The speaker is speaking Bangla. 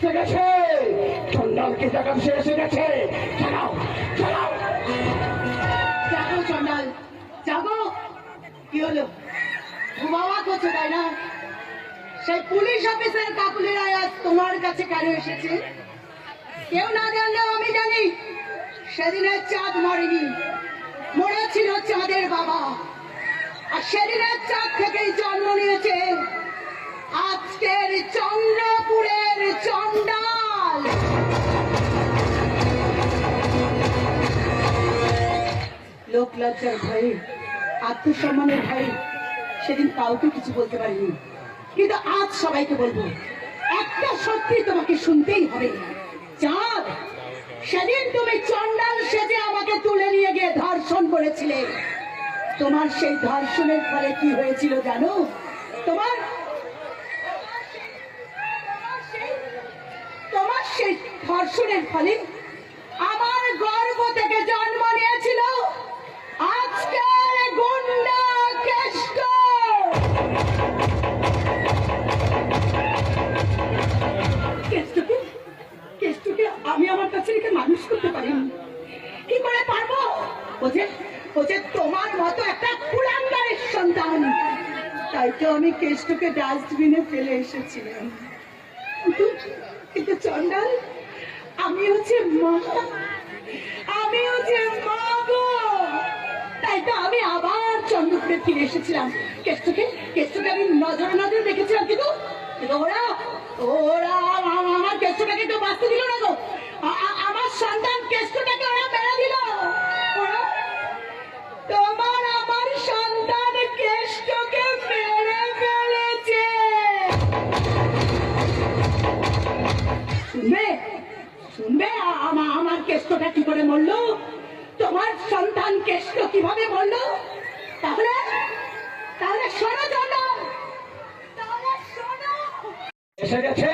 এসে গেছে। চন্ডালকে জায়গা সে এসে গেছে? চালাও চালাও। জাগো চন্ডাল জাগো কি হলো? ঘুমাওয়া করছ তাই না? সেই পুলিশ অফিসার কাকুলিরা আজ তোমার কাছে কেন এসেছে? কেউ না জানলেও আমি জানি, সেদিনের চাঁদ মরেনি। মরেছিল চাঁদের বাবা। আর সেদিনের চাঁদ থেকেই জন্ম নিয়েছে। আজকের চন্দ্রপুরের লোক লজ্জার ভয়ে, আত্মসম্মানের ভয়ে সেদিন কাউকে কিছু বলতে পারিনি। কিন্তু আজ সবাইকে বলব, একটা সত্যি তোমাকে শুনতেই হবে। চাঁদ, সেদিন তুমি চন্ডাল সেজে আমাকে তুলে নিয়ে গিয়ে ধর্ষণ করেছিলে। তোমার সেই ধর্ষণের ফলে কি হয়েছিল জানো? তোমার তোমার সেই ধর্ষণের ফলে কি করে পারব? যে তোমার মতো একটা কুলাঙ্গারের সন্তান। তাই তো আমি কেষ্টকে ডাস্টবিনে ফেলে এসেছিলাম। কিন্তু চন্ডাল, আমি হচ্ছে মা। আমি হচ্ছে মা গো। তাই তো আমি আবার চন্দ্রপুরে ফিরে এসেছিলাম। কেষ্টকে কেষ্টকে আমি নজরে নজরে দেখেছিলাম কিন্তু ওরা ওরা আমার কেষ্টটাকে তো শুনবে? আমার কেষ্টটা কি করে মরলো তোমার সন্তান কেষ্ট কীভাবে মরলো তাহলে তাহলে শোনো জানো তাহলে শোনো। এসে গেছে।